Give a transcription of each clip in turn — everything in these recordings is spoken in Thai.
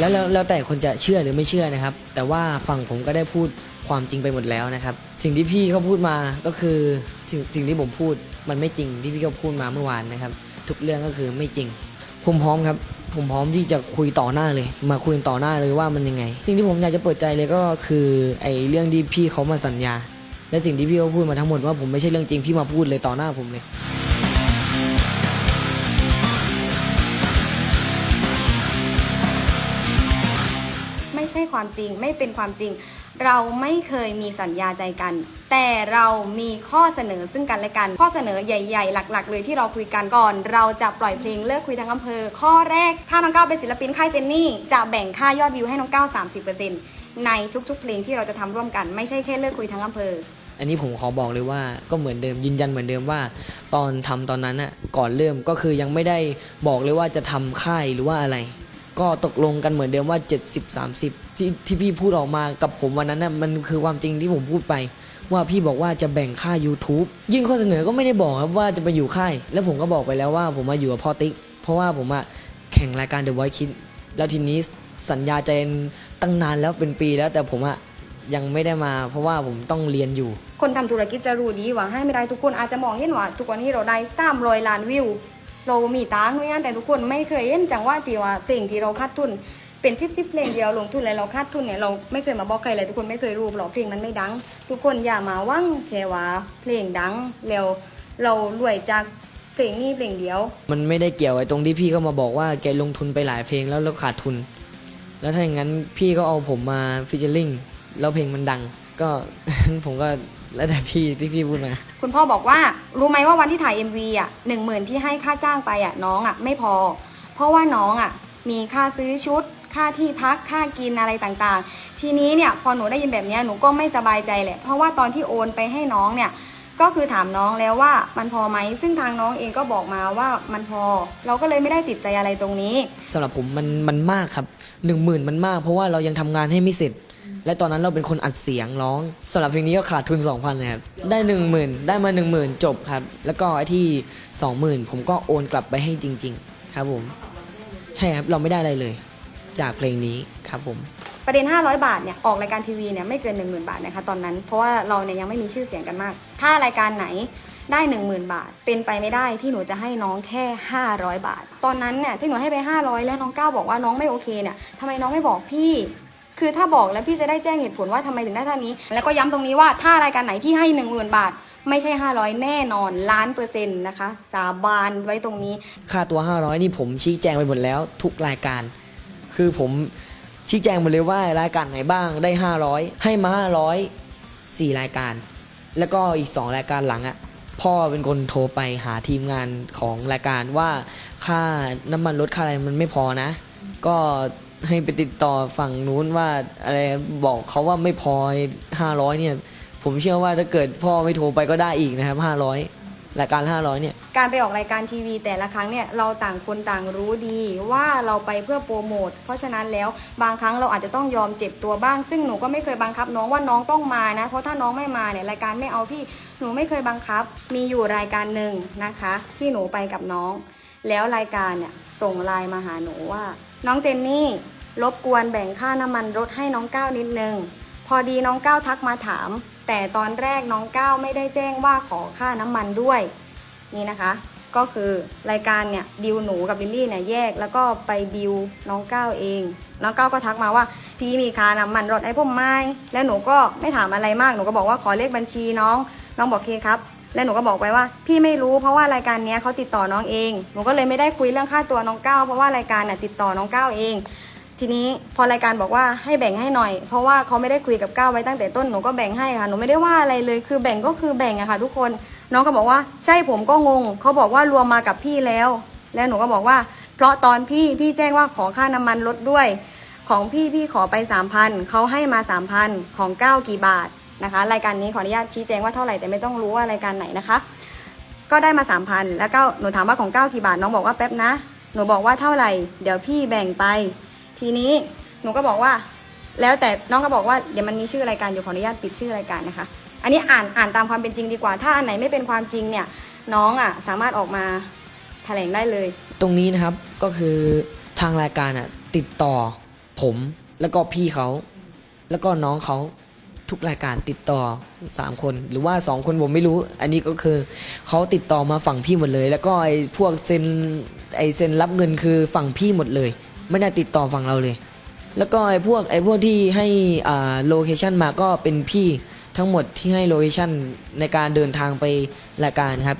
แล้วแล้วแล้วแต่คนจะเชื่อหรือไม่เชื่อนะครับ แต่ว่าฝั่งผมก็ได้พูดความจริงไปหมดแล้วนะครับ สิ่งที่พี่เขาพูดมาก็คือสิ่งสิ่งที่ผมพูดมันไม่จริงที่พี่เขาพูดมาเมื่อวานนะครับ ทุกเรื่องก็คือไม่จริง ผมพร้อมครับ ผมพร้อมที่จะคุยต่อหน้าเลย มาคุยต่อหน้าเลยว่ามันยังไง สิ่งที่ผมอยากจะเปิดใจเลยก็คือไอ้เรื่องที่พี่เขามาสัญญา และสิ่งที่พี่เขาพูดมาทั้งหมดว่าผมไม่ใช่เรื่องจริงพี่มาพูดเลยต่อหน้าผมเลย ความจริง ไม่เป็นความจริง เราไม่เคยมีสัญญาใจกัน แต่เรามีข้อเสนอซึ่งกันและกัน ข้อเสนอใหญ่ ๆ หลัก ๆ เลยที่เราคุยกันก่อน เราจะปล่อยเพลงเลิกคุยทั้งอำเภอ ข้อแรก ถ้าน้องก้าวเป็นศิลปินค่ายเจนนี่ จะแบ่งค่ายอดวิวให้น้องก้าว30%ในทุกๆ เพลงที่เราจะทำร่วมกันไม่ใช่แค่เลิกคุยทั้งอำเภออันนี้ผมขอบอกเลยว่าก็เหมือนเดิมยืนยันเหมือนเดิมว่า ตอนทำตอนนั้นน่ะก่อนเริ่มก็คือยังไม่ได้บอกเลยว่าจะทำค่ายหรือว่าอะไร ก็ตกลงกันเหมือนเดิมว่า 70 30 ที่ที่พี่พูดออกมากับผมวันนั้นน่ะมันคือความจริงที่ผมพูดไป ว่าพี่บอกว่าจะแบ่งค่า YouTube ยิ่งข้อเสนอก็ไม่ได้บอกครับว่าจะไปอยู่ค่าย แล้วผมก็บอกไปแล้วว่าผมมาอยู่กับพ่อติ๊ก เพราะว่าผมอะแข่งรายการ The Voice Kids แล้วทีนี้สัญญาใจตั้งนานแล้วเป็นปีแล้วแต่ผมอะยังไม่ได้มาเพราะว่าผมต้องเรียนอยู่ คนทำธุรกิจจะรู้ดีว่าให้ไม่ได้ทุกคนอาจจะมองเห็นว่าทุกวันนี้เราได้สามร้อยล้านวิว เรามีตังค์ด้วยนแต่ทุกคนไม่เคยเห็นจังว่าที่ว่าเพลงที่เราคาดทุน เป็นซิบซิบเพลงเดียวลงทุนแล้วเราคาดทุนเนี่ยเราไม่เคยมาบอกใครเลยทุกคนไม่เคยรู้หรอกเพลงมันไม่ดัง ทุกคนอย่ามาหวังแค่ว่าเพลงดังแล้วเรารวยจากเพลงนี้เพลงเดียว มันไม่ได้เกี่ยวไอ้ตรงที่พี่ก็มาบอกว่าแกลงทุนไปหลายเพลงแล้วแล้วขาดทุน แล้วถ้าอย่างนั้นพี่ก็เอาผมมาฟิชเชอร์ลิงแล้วเพลงมันดัง ก็ ผมก็แล้วแต่พี่ที่พี่พูดมา คุณพ่อบอกว่ารู้ไหมว่าวันที่ถ่าย MV อะหนึ่งหมื่นที่ให้ค่าจ้างไปอะน้องอะไม่พอ เพราะว่าน้องอะมีค่าซื้อชุด ค่าที่พักค่ากินอะไรต่างๆ ทีนี้เนี่ยพอหนูได้ยินแบบนี้หนูก็ไม่สบายใจแหละเพราะว่าตอนที่โอนไปให้น้องเนี่ยก็คือถามน้องแล้วว่ามันพอไหมซึ่งทางน้องเองก็บอกมาว่ามันพอ เราก็เลยไม่ได้ติดใจอะไรตรงนี้สำหรับผมมันมันมากครับหนึ่งหมื่นมันมาก เพราะว่าเรายังทำงานให้ไม่เสร็จ และตอนนั้นเราเป็นคนอัดเสียงร้องสำหรับเพลงนี้ก็ขาดทุน 2,000เลยครับได้หนึ่งหมื่นได้มาหนึ่งหมื่นจบครับ แล้วก็ไอ้ที่สองหมื่นผมก็โอนกลับไปให้จริง ๆ ครับผม ใช่ครับเราไม่ได้อะไรเลย จากเพลงนี้ครับผมประเด็น 500 บาทเนี่ยออกรายการทีวีเนี่ยไม่เกิน 10,000 บาทนะคะตอนนั้น เพราะว่าเราเนี่ยยังไม่มีชื่อเสียงกันมาก ถ้ารายการไหนได้ 10,000 บาท เป็นไปไม่ได้ที่หนูจะให้น้องแค่ 500 บาท ตอนนั้นเนี่ยที่หนูให้ไป 500 แล้วน้องก้าวบอกว่าน้องไม่โอเคเนี่ยทำไมน้องไม่บอกพี่คือถ้าบอกแล้วพี่จะได้แจ้งเหตุผลว่าทำไมถึงได้เท่านี้ แล้วก็ย้ำตรงนี้ว่าถ้ารายการไหนที่ให้ 10,000 บาท ไม่ใช่ 500 แน่นอนล้านเปอร์เซ็นต์นะคะ สาบานไว้ตรงนี้ ค่าตัว 500 นี่ผมชี้แจงไปหมดแล้วทุกรายการ คือผมชี้แจงมดเลยว่ารายการไหนบ้างได้ 500 ให้มา 500 4 รายการ แล้วก็อีก 2 รายการหลังอะ่ะพ่อเป็นคนโทรไปหาทีมงานของรายการว่าค่าน้ำมันรถค่าอะไรมันไม่พอนะ ก็ให้ไปติดต่อฝั่งนู้นว่าอะไรบอกเขาว่าไม่พอ 500 เนี่ย ผมเชื่อว่าถ้าเกิดพ่อไม่โทรไปก็ได้อีกนะครับ 500 รายการ 500 เนี่ย การไปออกรายการทีวีแต่ละครั้งเนี่ยเราต่างคนต่างรู้ดีว่าเราไปเพื่อโปรโมทเพราะฉะนั้นแล้วบางครั้งเราอาจจะต้องยอมเจ็บตัวบ้าง ซึ่งหนูก็ไม่เคยบังคับน้องว่าน้องต้องมานะ เพราะถ้าน้องไม่มาเนี่ยรายการไม่เอาพี่หนูไม่เคยบังคับ มีอยู่รายการหนึ่งนะคะ ที่หนูไปกับน้อง แล้วรายการเนี่ยส่งไลน์มาหาหนูว่า น้องเจนนี่รบกวนแบ่งค่าน้ำมันรถให้น้องก้าวนิดนึงพอดีน้องก้าวทักมาถาม แต่ตอนแรกน้องก้าวไม่ได้แจ้งว่าขอค่าน้ำมันด้วย นี่นะคะ ก็คือรายการเนี่ยดิวหนูกับลิลลี่เนี่ยแยกแล้วก็ไปดิวน้องก้าวเอง น้องก้าวก็ทักมาว่าพี่มีค่าน้ำมันรถไอ้ผมไม้แล้วหนูก็ไม่ถามอะไรมากหนูก็บอกว่าขอเลขบัญชีน้อง น้องบอกเคครับแล้วหนูก็บอกไปว่า พี่ไม่รู้เพราะว่ารายการเนี้ยเขาติดต่อน้องเอง หนูก็เลยไม่ได้คุยเรื่องค่าตัวน้องก้าวเพราะว่ารายการเนี่ยติดต่อน้องก้าวเอง ทีนี้พอรายการบอกว่าให้แบ่งให้หน่อย เพราะว่าเขาไม่ได้คุยกับก้าวไว้ตั้งแต่ต้นหนูก็แบ่งให้ค่ะหนูไม่ได้ว่าอะไรเลย คือแบ่งก็คือแบ่งอะค่ะ ทุกคนน้องก็บอกว่าใช่ผมก็งงเขาบอกว่ารวมมากับพี่แล้ว แล้วหนูก็บอกว่า เพราะตอนพี่พี่แจ้งว่าขอค่าน้ำมันลดด้วย ของพี่พี่ขอไปสามพันเขาให้มาสามพันของก้าวกี่บาทนะคะรายการนี้ขออนุญาตชี้แจงว่าเท่าไหร่แต่ไม่ต้องรู้ว่ารายการไหนนะคะ ก็ได้มาสามพันแล้วก็หนูถามว่าของเก้ากี่บาทน้องบอกว่าแป๊บนะ หนูบอกว่าเท่าไหร่ เดี๋ยวพี่แบ่งไป ทีนี้หนูก็บอกว่า แล้วแต่น้องก็บอกว่าเดี๋ยวมันมีชื่อรายการอยู่ขออนุญาตปิดชื่อรายการนะคะ อันนี้อ่านอ่านตามความเป็นจริงดีกว่า ถ้าอันไหนไม่เป็นความจริงเนี่ยน้องอะสามารถออกมาแถลงได้เลย ตรงนี้นะครับก็คือทางรายการอะติดต่อผมแล้วก็พี่เขาแล้วก็น้องเขาทุกรายการติดต่อสามคนหรือว่าสองคนผมไม่รู้ อันนี้ก็คือเขาติดต่อมาฝั่งพี่หมดเลย แล้วก็ไอ้พวกเซ็นไอ้เซ็นรับเงินคือฝั่งพี่หมดเลย ไม่ได้ติดต่อฝั่งเราเลย แล้วก็ไอ้พวกไอ้พวกที่ให้อ่าโลเคชันมาก็เป็นพี่ทั้งหมดที่ให้โลเคชันในการเดินทางไปรายการครับ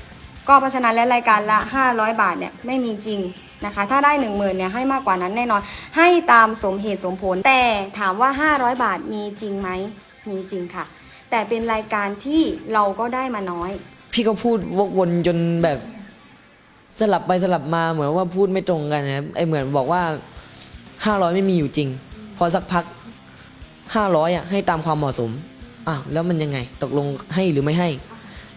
ก็เพราะฉะนั้นและรายการละ 500 บาทเนี่ยไม่มีจริงนะคะ ถ้าได้ 1 0,000เนี่ยให้มากกว่านั้นแน่นอน ให้ตามสมเหตุสมผล แต่ถามว่า 500 บาทมีจริงไหมมีจริงค่ะ แต่เป็นรายการที่เราก็ได้มาน้อย พี่ก็พูดวกวนจนแบบสลับไปสลับมาเหมือนว่าพูดไม่ตรงกันนะครับไอเหมือนบอกว่า ห้าร้อยไม่มีอยู่จริง พอสักพักห้าร้อยอะให้ตามความเหมาะสมอ้าวแล้วมันยังไงตกลงให้หรือไม่ให้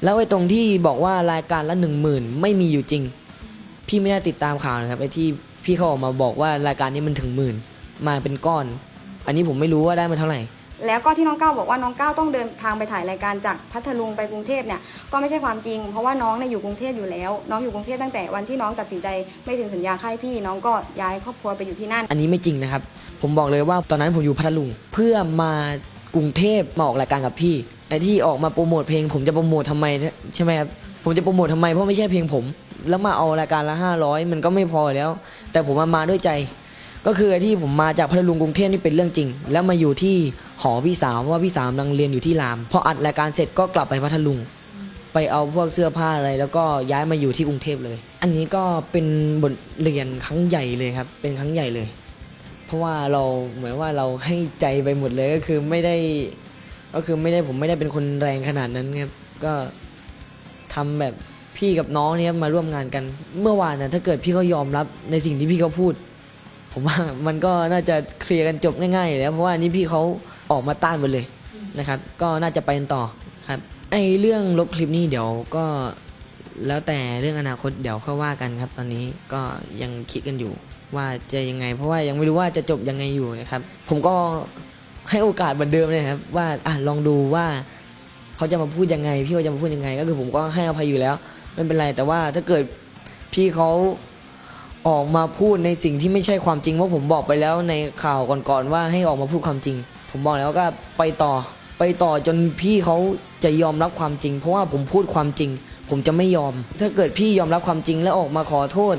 แล้วไอ้ตรงที่บอกว่ารายการละหนึ่งหมื่นไม่มีอยู่จริง พี่ไม่ได้ติดตามข่าวนะครับไอ้ที่พี่เขาออกมาบอกว่ารายการนี้มันถึงหมื่นมาเป็นก้อน อันนี้ผมไม่รู้ว่าได้มาเท่าไหร่ แล้วก็ที่น้องก้าวบอกว่าน้องก้าวต้องเดินทางไปถ่ายรายการจากพัทลุงไปกรุงเทพเนี่ยก็ไม่ใช่ความจริง เพราะว่าน้องเนี่ยอยู่กรุงเทพอยู่แล้ว น้องอยู่กรุงเทพตั้งแต่วันที่น้องตัดสินใจไม่ถึงสัญญาค่ายพี่ น้องก็ย้ายครอบครัวไปอยู่ที่นั่น อันนี้ไม่จริงนะครับ ผมบอกเลยว่าตอนนั้นผมอยู่พัทลุงเพื่อมากรุงเทพมาออกรายการกับพี่ไอ้ที่ออกมาโปรโมทเพลง ผมจะโปรโมททำไมใช่ไหมครับผมจะโปรโมททำไมเพราะไม่ใช่เพลงผม แล้วมาเอารายการละห้าร้อยมันก็ไม่พอแล้ว แต่ผมมามาด้วยใจ ก็คือที่ผมมาจากพัทลุงกรุงเทพนี่เป็นเรื่องจริง แล้วมาอยู่ที่หอพี่สาวเพราะว่าพี่สาวกำลังเรียนอยู่ที่รามพออัดรายการเสร็จก็กลับไปพัทลุง ไปเอาพวกเสื้อผ้าอะไร แล้วก็ย้ายมาอยู่ที่กรุงเทพเลย อันนี้ก็เป็นบทเรียนครั้งใหญ่เลยครับ เป็นครั้งใหญ่เลย เพราะว่าเราเหมือนว่าเราให้ใจไปหมดเลยก็คือไม่ได้ก็คือไม่ได้ผมไม่ได้เป็นคนแรงขนาดนั้นครับก็ทำแบบพี่กับน้องเนี่ยมาร่วมงานกัน เมื่อวานนะถ้าเกิดพี่เขายอมรับในสิ่งที่พี่เขาพูด ผมว่ามันก็น่าจะเคลียร์กันจบง่ายๆอยู่แล้วเพราะว่านี่พี่เขาออกมาต้านหมดเลยนะครับ ก็น่าจะไปกันต่อครับไอเรื่องลบคลิปนี้เดี๋ยวก็แล้วแต่เรื่องอนาคตเดี๋ยวค่อยว่ากันครับ ตอนนี้ก็ยังคิดกันอยู่ ว่าจะยังไง เพราะว่ายังไม่รู้ว่าจะจบยังไงอยู่นะครับ ผมก็ให้โอกาสเหมือนเดิมเลยครับ ว่าอะลองดูว่าเขาจะมาพูดยังไง พี่เขาจะมาพูดยังไง ก็คือผมก็ให้อภัยอยู่แล้วไม่เป็นไรแต่ว่าถ้าเกิดพี่เขา ออกมาพูดในสิ่งที่ไม่ใช่ความจริงเพราผมบอกไปแล้วในข่าวก่อนๆว่าให้ออกมาพูดความจริง ผมบอกแล้วก็ไปต่อ ไปต่อจนพี่เขาจะยอมรับความจริง เพราะว่าผมพูดความจริง ผมจะไม่ยอม ถ้าเกิดพี่ยอมรับความจริงแล้วออกมาขอโทษ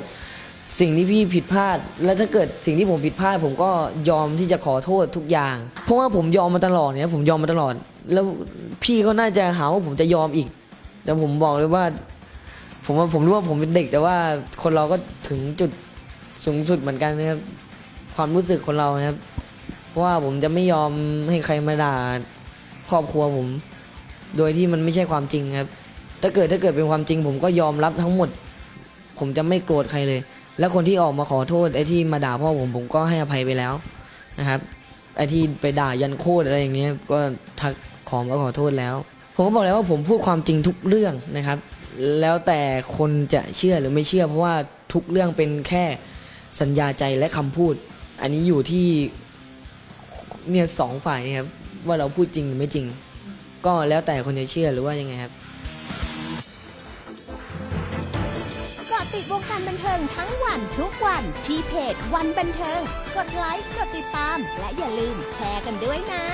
สิ่งที่พี่ผิดพลาด แล้วถ้าเกิดสิ่งที่ผมผิดพลาด ผมก็ยอมที่จะขอโทษทุกอย่าง เพราะว่าผมยอมมาตลอดเนี่ยผมยอมมาตลอด แล้วพี่ก็น่าจะหาว่าผมจะยอมอีกแต่ผมบอกเลยว่า ผมว่าผมรู้ว่าผมเป็นเด็กแต่ว่าคนเราก็ถึงจุดสูงสุดเหมือนกันนะครับ ความรู้สึกคนเรานะครับเพราะว่าผมจะไม่ยอมให้ใครมาด่าครอบครัวผม โดยที่มันไม่ใช่ความจริงครับ ถ้าเกิดถ้าเกิดเป็นความจริง ผมก็ยอมรับทั้งหมด ผมจะไม่โกรธใครเลย แล้วคนที่ออกมาขอโทษไอ้ที่มาด่าพ่อผมผมก็ให้อภัยไปแล้วนะครับไอ้ที่ไปด่ายันโคตรอะไรอย่างเงี้ยก็ทักขอมาขอโทษแล้ว ผมก็บอกแล้วว่าผมพูดความจริงทุกเรื่องนะครับ แล้วแต่คนจะเชื่อหรือไม่เชื่อ เพราะว่าทุกเรื่องเป็นแค่สัญญาใจและคำพูด อันนี้อยู่ที่เนี่ยสองฝ่ายนี่ครับว่าเราพูดจริงหรือไม่จริง ก็แล้วแต่คนจะเชื่อหรือว่ายังไงครับ เกาะติดวงการบันเทิงทั้งวันทุกวันที่เพจวันบันเทิง กดไลค์ กดติดตาม และอย่าลืมแชร์กันด้วยนะ